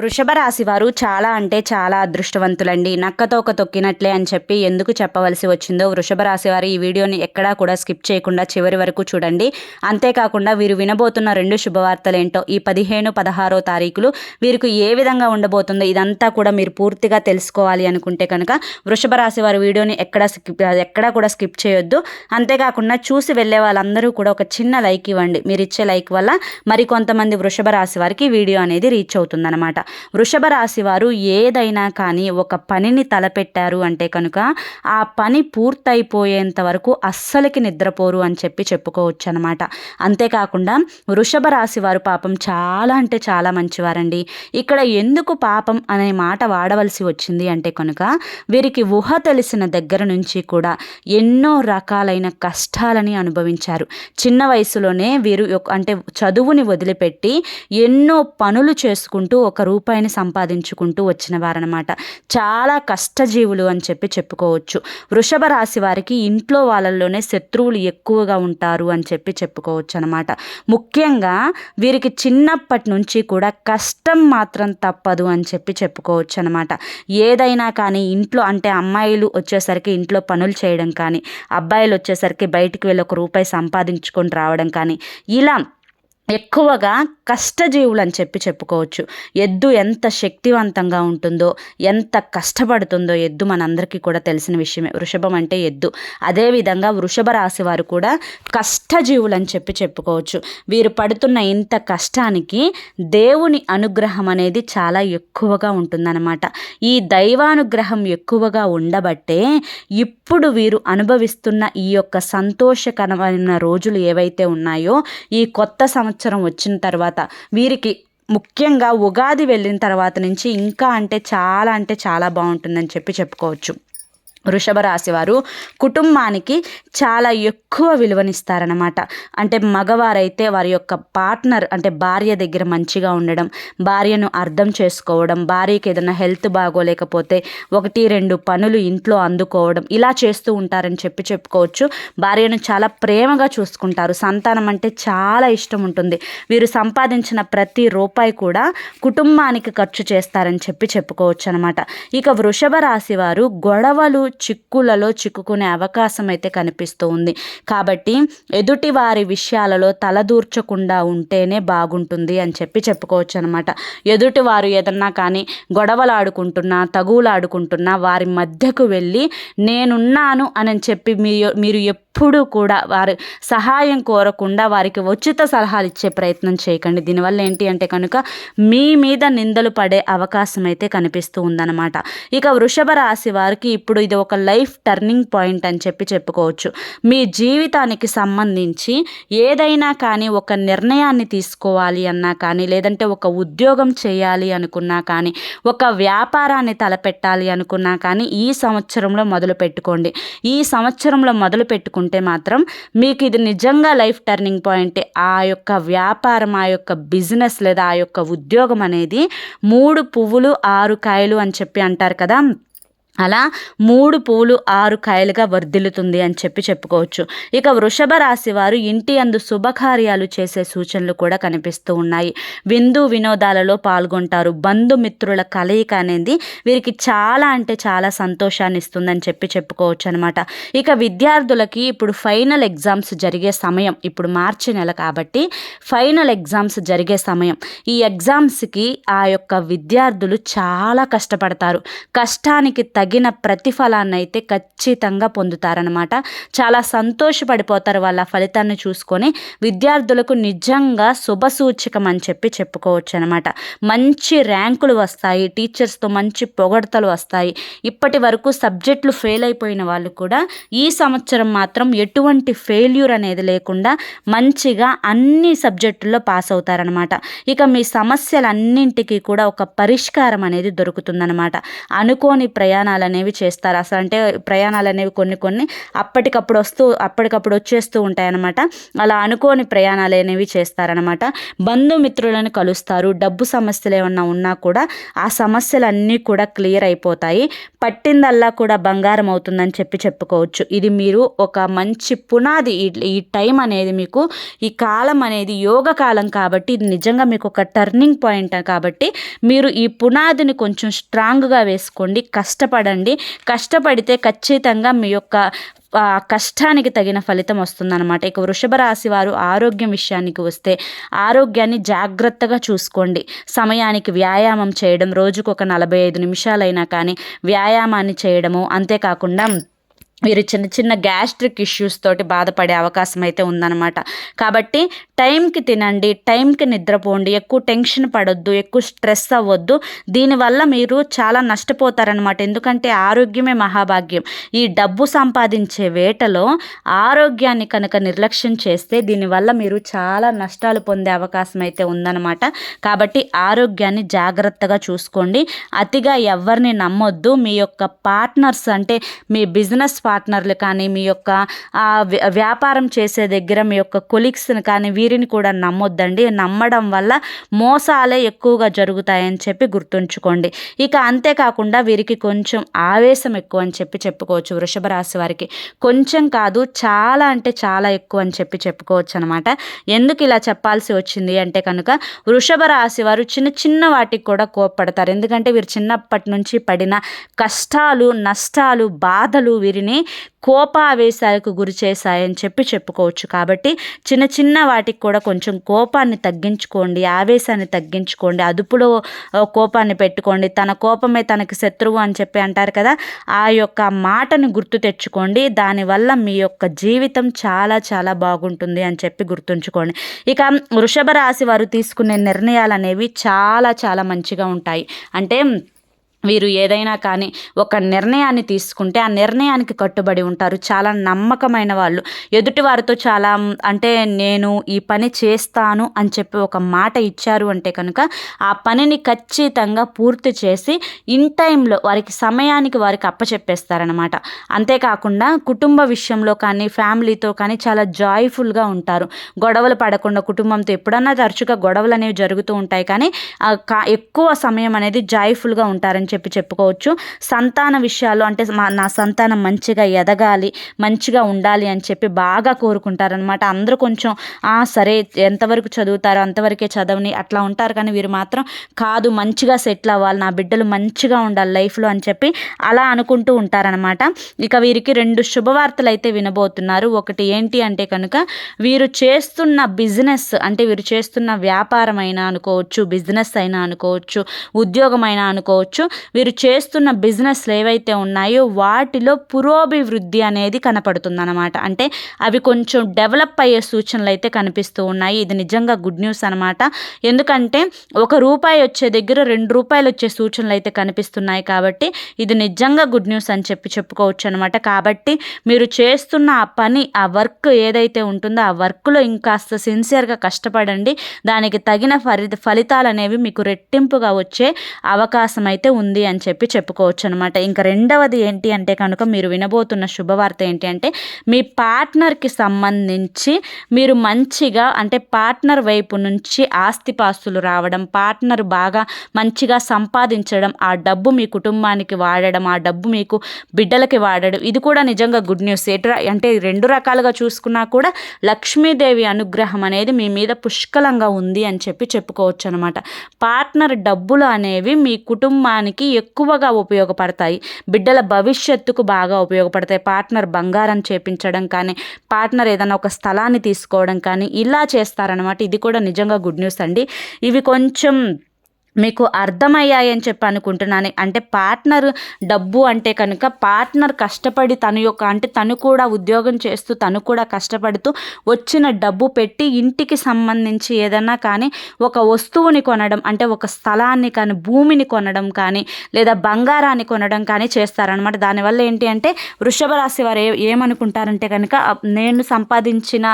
వృషభ రాశి వారు చాలా అంటే చాలా అదృష్టవంతులండి. నక్కతో ఒక తొక్కినట్లే అని చెప్పి ఎందుకు చెప్పవలసి వచ్చిందో వృషభ రాశి వారు ఈ వీడియోని ఎక్కడా కూడా స్కిప్ చేయకుండా చివరి వరకు చూడండి. అంతేకాకుండా వీరు వినబోతున్న రెండు శుభవార్తలు ఏంటో ఈ పదిహేను పదహారో తారీఖులు వీరికి ఏ విధంగా ఉండబోతుందో ఇదంతా కూడా మీరు పూర్తిగా తెలుసుకోవాలి అనుకుంటే కనుక వృషభ రాశి వారి వీడియోని ఎక్కడా స్కిప్ ఎక్కడా కూడా స్కిప్ చేయొద్దు. అంతేకాకుండా చూసి వెళ్ళే వాళ్ళందరూ కూడా ఒక చిన్న లైక్ ఇవ్వండి. మీరు ఇచ్చే లైక్ వల్ల మరి కొంతమంది వృషభ రాశి వారికి వీడియో అనేది రీచ్ అవుతుందన్నమాట. వృషభ రాశి వారు ఏదైనా కానీ ఒక పనిని తలపెట్టారు అంటే కనుక ఆ పని పూర్తయిపోయేంత వరకు అస్సలకి నిద్రపోరు అని చెప్పి చెప్పుకోవచ్చు అనమాట అంతేకాకుండా వృషభ రాశి వారు పాపం చాలా అంటే చాలా మంచివారండి. ఇక్కడ ఎందుకు పాపం అనే మాట వాడవలసి వచ్చింది అంటే కనుక వీరికి ఊహ తెలిసిన దగ్గర నుంచి కూడా ఎన్నో రకాలైన కష్టాలని అనుభవించారు. చిన్న వయసులోనే వీరు అంటే చదువుని వదిలిపెట్టి ఎన్నో పనులు చేసుకుంటూ ఒక రూపాయిని సంపాదించుకుంటూ వచ్చిన వారనమాట చాలా కష్టజీవులు అని చెప్పి చెప్పుకోవచ్చు. వృషభ రాశి వారికి ఇంట్లో వాళ్ళల్లోనే శత్రువులు ఎక్కువగా ఉంటారు అని చెప్పి చెప్పుకోవచ్చు అనమాట ముఖ్యంగా వీరికి చిన్నప్పటి నుంచి కూడా కష్టం మాత్రం తప్పదు అని చెప్పి చెప్పుకోవచ్చు అనమాట ఏదైనా కానీ ఇంట్లో అంటే అమ్మాయిలు వచ్చేసరికి ఇంట్లో పనులు చేయడం కానీ అబ్బాయిలు వచ్చేసరికి బయటికి వెళ్ళి ఒక రూపాయి సంపాదించుకొని రావడం కానీ ఇలా ఎక్కువగా కష్టజీవులు అని చెప్పి చెప్పుకోవచ్చు. ఎద్దు ఎంత శక్తివంతంగా ఉంటుందో ఎంత కష్టపడుతుందో ఎద్దు మనందరికీ కూడా తెలిసిన విషయమే. వృషభం అంటే ఎద్దు. అదేవిధంగా వృషభ రాశి వారు కూడా కష్టజీవులు అని చెప్పి చెప్పుకోవచ్చు. వీరు పడుతున్న ఇంత కష్టానికి దేవుని అనుగ్రహం అనేది చాలా ఎక్కువగా ఉంటుందన్నమాట. ఈ దైవానుగ్రహం ఎక్కువగా ఉండబట్టే ఇప్పుడు వీరు అనుభవిస్తున్న ఈ యొక్క సంతోషకరమైన రోజులు ఏవైతే ఉన్నాయో ఈ కొత్త సంవత్సరం సంవత్సరం వచ్చిన తర్వాత వీరికి ముఖ్యంగా ఉగాది వెళ్ళిన తర్వాత నుంచి ఇంకా అంటే చాలా అంటే చాలా బాగుంటుందని చెప్పి చెప్పుకోవచ్చు. వృషభ రాశి వారు కుటుంబానికి చాలా ఎక్కువ విలువనిస్తారనమాట అంటే మగవారైతే వారి యొక్క పార్ట్నర్ అంటే భార్య దగ్గర మంచిగా ఉండడం భార్యను అర్థం చేసుకోవడం భార్యకి ఏదైనా హెల్త్ బాగోలేకపోతే ఒకటి రెండు పనులు ఇంట్లో అందుకోవడం ఇలా చేస్తూ ఉంటారని చెప్పి చెప్పుకోవచ్చు. భార్యను చాలా ప్రేమగా చూసుకుంటారు. సంతానం అంటే చాలా ఇష్టం ఉంటుంది. వీరు సంపాదించిన ప్రతి రూపాయి కూడా కుటుంబానికి ఖర్చు చేస్తారని చెప్పి చెప్పుకోవచ్చు అనమాట ఇక వృషభ రాశి వారు గొడవలు చిక్కులలో చిక్కుకునే అవకాశం అయితే కనిపిస్తూ ఉంది కాబట్టి ఎదుటి వారి విషయాలలో తలదూర్చకుండా ఉంటేనే బాగుంటుంది అని చెప్పి చెప్పుకోవచ్చు అనమాట ఎదుటి వారు ఏదన్నా కానీ గొడవలాడుకుంటున్నా తగులాడుకుంటున్నా వారి మధ్యకు వెళ్ళి నేనున్నాను అని చెప్పి మీరు మీరు ఎప్పుడూ కూడా వారి సహాయం కోరకుండా వారికి ఉచిత సలహాలు ఇచ్చే ప్రయత్నం చేయకండి. దీనివల్ల ఏంటి అంటే కనుక మీ మీద నిందలు పడే అవకాశం అయితే కనిపిస్తూ ఉందన్నమాట. ఇక వృషభ రాశి వారికి ఇప్పుడు ఇది ఒక లైఫ్ టర్నింగ్ పాయింట్ అని చెప్పి చెప్పుకోవచ్చు. మీ జీవితానికి సంబంధించి ఏదైనా కానీ ఒక నిర్ణయాన్ని తీసుకోవాలి అన్నా కానీ లేదంటే ఒక ఉద్యోగం చేయాలి అనుకున్నా కానీ ఒక వ్యాపారాన్ని తలపెట్టాలి అనుకున్నా కానీ ఈ సంవత్సరంలో మొదలు పెట్టుకోండి. ఈ సంవత్సరంలో మొదలు పెట్టుకుంటే మాత్రం మీకు ఇది నిజంగా లైఫ్ టర్నింగ్ పాయింట్ ఆ యొక్క వ్యాపారం ఆ యొక్క బిజినెస్ లేదా ఆ యొక్క ఉద్యోగం అనేది మూడు పువ్వులు ఆరు కాయలు అని చెప్పి అంటారు కదా. అలా మూడు పూలు ఆరు కాయలుగా వర్ధిల్లుతుంది అని చెప్పి చెప్పుకోవచ్చు. ఇక వృషభ రాశి వారు ఇంటి అందు శుభకార్యాలు చేసే సూచనలు కూడా కనిపిస్తూ ఉన్నాయి. విందు వినోదాలలో పాల్గొంటారు. బంధుమిత్రుల కలయిక అనేది వీరికి చాలా అంటే చాలా సంతోషాన్ని ఇస్తుందని చెప్పి చెప్పుకోవచ్చు అనమాట ఇక విద్యార్థులకి ఇప్పుడు ఫైనల్ ఎగ్జామ్స్ జరిగే సమయం ఇప్పుడు మార్చి నెల కాబట్టి ఫైనల్ ఎగ్జామ్స్ జరిగే సమయం. ఈ ఎగ్జామ్స్కి ఆ యొక్క విద్యార్థులు చాలా కష్టపడతారు. కష్టానికి తగ్గ తగిన ప్రతిఫలాన్ని అయితే ఖచ్చితంగా పొందుతారనమాట చాలా సంతోషపడిపోతారు వాళ్ళ ఫలితాన్ని చూసుకొని విద్యార్థులకు నిజంగా శుభసూచకం అని చెప్పి చెప్పుకోవచ్చు అనమాట మంచి ర్యాంకులు వస్తాయి టీచర్స్తో మంచి పొగడతలు వస్తాయి. ఇప్పటి వరకు సబ్జెక్టులు ఫెయిల్ అయిపోయిన వాళ్ళు కూడా ఈ సంవత్సరం మాత్రం ఎటువంటి ఫెయిల్యూర్ అనేది లేకుండా మంచిగా అన్ని సబ్జెక్టుల్లో పాస్ అవుతారనమాట ఇక మీ సమస్యలన్నింటికీ కూడా ఒక పరిష్కారం అనేది దొరుకుతుందనమాట అనుకోని ప్రయాణాలు ప్రయాణాలు అనేవి చేస్తారు. అసలు అంటే ప్రయాణాలు అనేవి కొన్ని కొన్ని అప్పటికప్పుడు వస్తూ అప్పటికప్పుడు వచ్చేస్తూ ఉంటాయన్నమాట. అలా అనుకోని ప్రయాణాలు అనేవి చేస్తారనమాట బంధుమిత్రులను కలుస్తారు. డబ్బు సమస్యలు ఏమన్నా ఉన్నా కూడా ఆ సమస్యలన్నీ కూడా క్లియర్ అయిపోతాయి. పట్టిందల్లా కూడా బంగారం అవుతుందని చెప్పి చెప్పుకోవచ్చు. ఇది మీరు ఒక మంచి పునాది ఈ టైం అనేది మీకు ఈ కాలం అనేది యోగ కాలం కాబట్టి ఇది నిజంగా మీకు ఒక టర్నింగ్ పాయింట్ కాబట్టి మీరు ఈ పునాదిని కొంచెం స్ట్రాంగ్గా వేసుకోండి. కష్టపడి కష్టపడండి కష్టపడితే ఖచ్చితంగా మీ యొక్క కష్టానికి తగిన ఫలితం వస్తుందన్నమాట. ఇక వృషభ రాశి వారు ఆరోగ్యం విషయానికి వస్తే ఆరోగ్యాన్ని జాగ్రత్తగా చూసుకోండి. సమయానికి వ్యాయామం చేయడం రోజుకు ఒక నలభై ఐదు నిమిషాలైనా కానీ వ్యాయామాన్ని చేయడము అంతేకాకుండా మీరు చిన్న చిన్న గ్యాస్ట్రిక్ ఇష్యూస్ తోటి బాధపడే అవకాశం అయితే ఉందన్నమాట. కాబట్టి టైంకి తినండి టైంకి నిద్రపోండి ఎక్కువ టెన్షన్ పడొద్దు ఎక్కువ స్ట్రెస్ అవ్వద్దు. దీనివల్ల మీరు చాలా నష్టపోతారనమాట ఎందుకంటే ఆరోగ్యమే మహాభాగ్యం. ఈ డబ్బు సంపాదించే వేటలో ఆరోగ్యాన్ని కనుక నిర్లక్ష్యం చేస్తే దీనివల్ల మీరు చాలా నష్టాలు పొందే అవకాశం అయితే ఉందన్నమాట. కాబట్టి ఆరోగ్యాన్ని జాగ్రత్తగా చూసుకోండి. అతిగా ఎవరిని నమ్మొద్దు. మీ యొక్క పార్ట్నర్స్ అంటే మీ బిజినెస్ పార్ట్నర్లు కానీ మీ యొక్క వ్యాపారం చేసే దగ్గర మీ యొక్క కొలీగ్స్ని కానీ వీరిని కూడా నమ్మొద్దండి. నమ్మడం వల్ల మోసాలే ఎక్కువగా జరుగుతాయని చెప్పి గుర్తుంచుకోండి. ఇక అంతేకాకుండా వీరికి కొంచెం ఆవేశం ఎక్కువ అని చెప్పి చెప్పుకోవచ్చు వృషభ రాశి వారికి. కొంచెం కాదు చాలా అంటే చాలా ఎక్కువ అని చెప్పి చెప్పుకోవచ్చు అనమాట ఎందుకు ఇలా చెప్పాల్సి వచ్చింది అంటే కనుక వృషభ రాశి వారు చిన్న చిన్న వాటికి కూడా కోప్పడతారు. ఎందుకంటే వీరు చిన్నప్పటి నుంచి పడిన కష్టాలు నష్టాలు బాధలు వీరిని కోపావేశాలకు గురి చేశాయని చెప్పి చెప్పుకోవచ్చు. కాబట్టి చిన్న చిన్న వాటికి కూడా కొంచెం కోపాన్ని తగ్గించుకోండి ఆవేశాన్ని తగ్గించుకోండి అదుపులో కోపాన్ని పెట్టుకోండి. తన కోపమే తనకి శత్రువు అని చెప్పి అంటారు కదా ఆ యొక్క మాటను గుర్తు తెచ్చుకోండి. దానివల్ల మీ యొక్క జీవితం చాలా చాలా బాగుంటుంది అని చెప్పి గుర్తుంచుకోండి. ఇక వృషభ రాశి వారు తీసుకునే నిర్ణయాలు అనేవి చాలా చాలా మంచిగా ఉంటాయి. అంటే వీరు ఏదైనా కానీ ఒక నిర్ణయాన్ని తీసుకుంటే ఆ నిర్ణయానికి కట్టుబడి ఉంటారు. చాలా నమ్మకమైన వాళ్ళు. ఎదుటి వారితో చాలా అంటే నేను ఈ పని చేస్తాను అని చెప్పి ఒక మాట ఇచ్చారు అంటే కనుక ఆ పనిని ఖచ్చితంగా పూర్తి చేసి ఇన్ టైంలో వారికి సమయానికి వారికి అప్పచెప్పేస్తారనమాట అంతేకాకుండా కుటుంబ విషయంలో కానీ ఫ్యామిలీతో కానీ చాలా జాయ్ఫుల్గా ఉంటారు. గొడవలు పడకుండా కుటుంబంతో ఎప్పుడన్నా తరచుగా గొడవలు అనేవి జరుగుతూ ఉంటాయి. కానీ ఎక్కువ సమయం అనేది జాయ్ఫుల్గా ఉంటారని చెప్పి చెప్పుకోవచ్చు. సంతాన విషయాలు అంటే మా నా సంతానం మంచిగా ఎదగాలి మంచిగా ఉండాలి అని చెప్పి బాగా కోరుకుంటారనమాట అందరూ కొంచెం సరే ఎంతవరకు చదువుతారో అంతవరకే చదవని అట్లా ఉంటారు. కానీ వీరు మాత్రం కాదు మంచిగా సెటిల్ అవ్వాలి నా బిడ్డలు మంచిగా ఉండాలి లైఫ్లో అని చెప్పి అలా అనుకుంటూ ఉంటారనమాట ఇక వీరికి రెండు శుభవార్తలు అయితే వినబోతున్నారు. ఒకటి ఏంటి అంటే కనుక వీరు చేస్తున్న బిజినెస్ అంటే వీరు చేస్తున్న వ్యాపారం అయినా అనుకోవచ్చు బిజినెస్ అయినా అనుకోవచ్చు ఉద్యోగమైనా అనుకోవచ్చు వీరు చేస్తున్న బిజినెస్లు ఏవైతే ఉన్నాయో వాటిలో పురోభివృద్ధి అనేది కనపడుతుందన్నమాట. అంటే అవి కొంచెం డెవలప్ అయ్యే సూచనలు అయితే కనిపిస్తూ ఉన్నాయి. ఇది నిజంగా గుడ్ న్యూస్ అనమాట ఎందుకంటే ఒక రూపాయి వచ్చే దగ్గర రెండు రూపాయలు వచ్చే సూచనలు అయితే కనిపిస్తున్నాయి కాబట్టి ఇది నిజంగా గుడ్ న్యూస్ అని చెప్పి చెప్పుకోవచ్చు అనమాట కాబట్టి మీరు చేస్తున్న ఆ పని ఆ వర్క్ ఏదైతే ఉంటుందో ఆ వర్క్లో ఇంకాస్త సిన్సియర్గా కష్టపడండి. దానికి తగిన ఫలి ఫలితాలు అనేవి మీకు రెట్టింపుగా వచ్చే అవకాశం అయితే ఉంది. ఉంది అని చెప్పి చెప్పుకోవచ్చు అనమాట ఇంకా రెండవది ఏంటి అంటే కనుక మీరు వినబోతున్న శుభవార్త ఏంటి అంటే మీ పార్ట్నర్కి సంబంధించి మీరు మంచిగా అంటే పార్ట్నర్ వైపు నుంచి ఆస్తిపాస్తులు రావడం పార్ట్నర్ బాగా మంచిగా సంపాదించడం ఆ డబ్బు మీ కుటుంబానికి వాడడం ఆ డబ్బు మీకు బిడ్డలకి వాడడం ఇది కూడా నిజంగా గుడ్ న్యూస్. ఎటు అంటే రెండు రకాలుగా చూసుకున్నా కూడా లక్ష్మీదేవి అనుగ్రహం అనేది మీ మీద పుష్కలంగా ఉంది అని చెప్పి చెప్పుకోవచ్చు అనమాట పార్ట్నర్ డబ్బులు అనేవి మీ కుటుంబానికి ఎక్కువగా ఉపయోగపడతాయి. బిడ్డల భవిష్యత్తుకు బాగా ఉపయోగపడతాయి. పార్ట్నర్ బంగారం చేపించడం కానీ పార్ట్నర్ ఏదైనా ఒక స్థలాన్ని తీసుకోవడం కానీ ఇలా చేస్తారనమాట ఇది కూడా నిజంగా గుడ్ న్యూస్ అండి. ఇవి కొంచెం మీకు అర్థమయ్యాయని చెప్పి అనుకుంటున్నాను. అంటే పార్ట్నర్ డబ్బు అంటే కనుక పార్ట్నర్ కష్టపడి తను యొక్క అంటే తను కూడా ఉద్యోగం చేస్తూ తను కూడా కష్టపడుతూ వచ్చిన డబ్బు పెట్టి ఇంటికి సంబంధించి ఏదన్నా కానీ ఒక వస్తువుని కొనడం అంటే ఒక స్థలాన్ని కానీ భూమిని కొనడం కానీ లేదా బంగారాన్ని కొనడం కానీ చేస్తారనమాట దానివల్ల ఏంటి అంటే వృషభ రాశి వారు ఏ ఏమనుకుంటారంటే కనుక నేను సంపాదించిన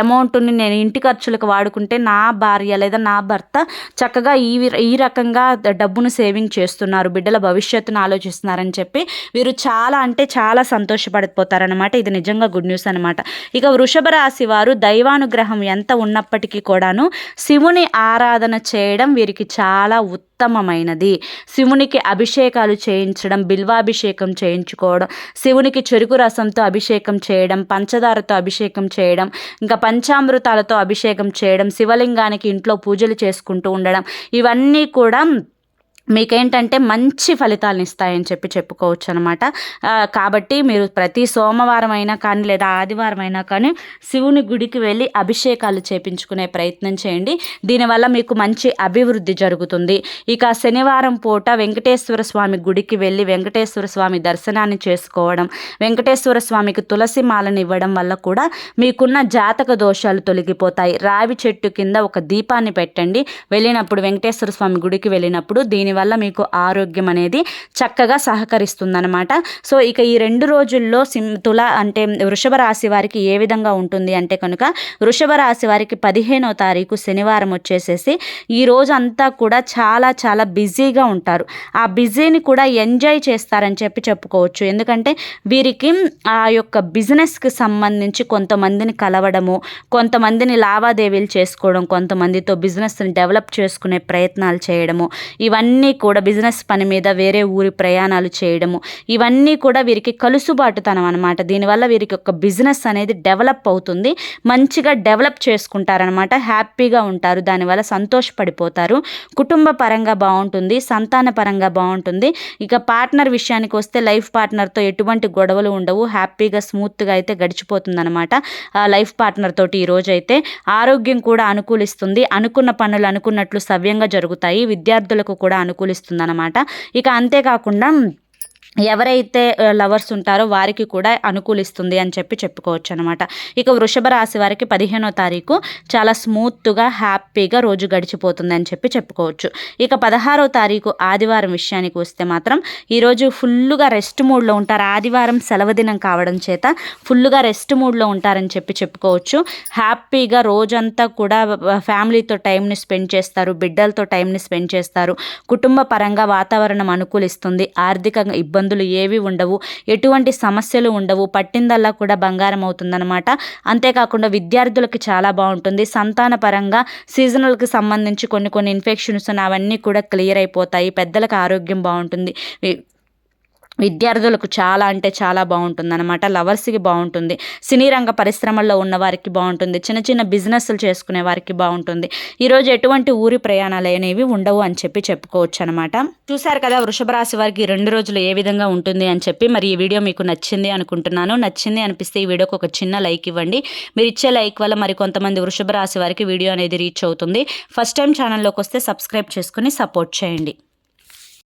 అమౌంట్ని నేను ఇంటి ఖర్చులకు వాడుకుంటే నా భార్య లేదా నా భర్త చక్కగా ఈ ఈ రకంగా డబ్బును సేవింగ్ చేస్తున్నారు బిడ్డల భవిష్యత్తును ఆలోచిస్తున్నారని చెప్పి వీరు చాలా అంటే చాలా సంతోషపడిపోతారనమాట ఇది నిజంగా గుడ్ న్యూస్ అనమాట ఇక వృషభ రాశి వారు దైవానుగ్రహం ఎంత ఉన్నప్పటికీ కూడాను శివుని ఆరాధన చేయడం వీరికి చాలా ఉత్తమమైనది. శివునికి అభిషేకాలు చేయించడం బిల్వాభిషేకం చేయించుకోవడం శివునికి చెరుకు రసంతో అభిషేకం చేయడం పంచదారతో అభిషేకం చేయడం ఇంకా పంచామృతాలతో అభిషేకం చేయడం శివలింగానికి ఇంట్లో పూజలు చేసుకుంటూ ఉండడం ఇవన్నీ కూడా మీకేంటంటే మంచి ఫలితాలను ఇస్తాయని చెప్పి చెప్పుకోవచ్చు అనమాట కాబట్టి మీరు ప్రతి సోమవారం అయినా కానీ లేదా ఆదివారం అయినా కానీ శివుని గుడికి వెళ్ళి అభిషేకాలు చేపించుకునే ప్రయత్నం చేయండి. దీనివల్ల మీకు మంచి అభివృద్ధి జరుగుతుంది. ఇక శనివారం పూట వెంకటేశ్వర స్వామి గుడికి వెళ్ళి వెంకటేశ్వర స్వామి దర్శనాన్ని చేసుకోవడం వెంకటేశ్వర స్వామికి తులసి మాలను ఇవ్వడం వల్ల కూడా మీకున్న జాతక దోషాలు తొలగిపోతాయి. రావి చెట్టు కింద ఒక దీపాన్ని పెట్టండి. వెళ్ళినప్పుడు వెంకటేశ్వర స్వామి గుడికి వెళ్ళినప్పుడు దీని దానివల్ల మీకు ఆరోగ్యం అనేది చక్కగా సహకరిస్తుందనమాట సో ఇక ఈ రెండు రోజుల్లో సిం తుల అంటే వృషభ రాశి వారికి ఏ విధంగా ఉంటుంది అంటే కనుక వృషభ రాశి వారికి పదిహేనో తారీఖు శనివారం వచ్చేసేసి ఈ రోజు అంతా కూడా చాలా చాలా బిజీగా ఉంటారు. ఆ బిజీని కూడా ఎంజాయ్ చేస్తారని చెప్పి చెప్పుకోవచ్చు. ఎందుకంటే వీరికి ఆ యొక్క బిజినెస్కి సంబంధించి కొంతమందిని కలవడము కొంతమందిని లావాదేవీలు చేసుకోవడం కొంతమందితో బిజినెస్ని డెవలప్ చేసుకునే ప్రయత్నాలు చేయడము ఇవన్నీ కూడా బిజినెస్ పని మీద వేరే ఊరి ప్రయాణాలు చేయడము ఇవన్నీ కూడా వీరికి కలుసుబాటుతనం అనమాట దీనివల్ల వీరికి ఒక బిజినెస్ అనేది డెవలప్ అవుతుంది. మంచిగా డెవలప్ చేసుకుంటారనమాట హ్యాపీగా ఉంటారు. దానివల్ల సంతోషపడిపోతారు. కుటుంబ పరంగా బాగుంటుంది. సంతాన పరంగా బాగుంటుంది. ఇక పార్ట్నర్ విషయానికి వస్తే లైఫ్ పార్ట్నర్తో ఎటువంటి గొడవలు ఉండవు. హ్యాపీగా స్మూత్గా అయితే గడిచిపోతుంది అనమాట లైఫ్ పార్ట్నర్ తోటి ఈ రోజు అయితే ఆరోగ్యం కూడా అనుకూలిస్తుంది. అనుకున్న పనులు అనుకున్నట్లు సవ్యంగా జరుగుతాయి. విద్యార్థులకు కూడా అనుకూలిస్తుంది అనుకూలిస్తుందన్నమాట. ఇక అంతేకాకుండా ఎవరైతే లవర్స్ ఉంటారో వారికి కూడా అనుకూలిస్తుంది అని చెప్పి చెప్పుకోవచ్చు అనమాట ఇక వృషభ రాశి వారికి పదిహేనో తారీఖు చాలా స్మూత్గా హ్యాపీగా రోజు గడిచిపోతుంది అని చెప్పి చెప్పుకోవచ్చు. ఇక పదహారో తారీఖు ఆదివారం విషయానికి వస్తే మాత్రం ఈరోజు ఫుల్గా రెస్ట్ మూడ్లో ఉంటారు. ఆదివారం సెలవు దినం కావడం చేత ఫుల్గా రెస్ట్ మూడ్లో ఉంటారని చెప్పి చెప్పుకోవచ్చు. హ్యాపీగా రోజంతా కూడా ఫ్యామిలీతో టైంని స్పెండ్ చేస్తారు బిడ్డలతో టైంని స్పెండ్ చేస్తారు. కుటుంబ పరంగా వాతావరణం అనుకూలిస్తుంది. ఆర్థికంగా ఇబ్బంది ఇబ్బందులు ఏవి ఉండవు ఎటువంటి సమస్యలు ఉండవు పట్టిందల్లా కూడా బంగారం అవుతుందన్నమాట. అంతేకాకుండా విద్యార్థులకి చాలా బాగుంటుంది. సంతాన పరంగా సీజనల్కి సంబంధించి కొన్ని కొన్ని ఇన్ఫెక్షన్స్ అవన్నీ కూడా క్లియర్ అయిపోతాయి. పెద్దలకు ఆరోగ్యం బాగుంటుంది. విద్యార్థులకు చాలా అంటే చాలా బాగుంటుంది అనమాట లవర్స్కి బాగుంటుంది. సినీ రంగ పరిశ్రమల్లో ఉన్న వారికి బాగుంటుంది. చిన్న చిన్న బిజినెస్లు చేసుకునే వారికి బాగుంటుంది. ఈరోజు ఎటువంటి ఊరి ప్రయాణాలు అనేవి ఉండవు అని చెప్పి చెప్పుకోవచ్చు అనమాట చూశారు కదా వృషభ రాశి వారికి రెండు రోజులు ఏ విధంగా ఉంటుంది అని చెప్పి మరి ఈ వీడియో మీకు నచ్చింది అనుకుంటున్నాను. నచ్చింది అనిపిస్తే ఈ వీడియోకి ఒక చిన్న లైక్ ఇవ్వండి. మీరు ఇచ్చే లైక్ వల్ల మరి కొంతమంది వృషభ రాశి వారికి వీడియో అనేది రీచ్ అవుతుంది. ఫస్ట్ టైం ఛానల్లోకి వస్తే సబ్స్క్రైబ్ చేసుకుని సపోర్ట్ చేయండి.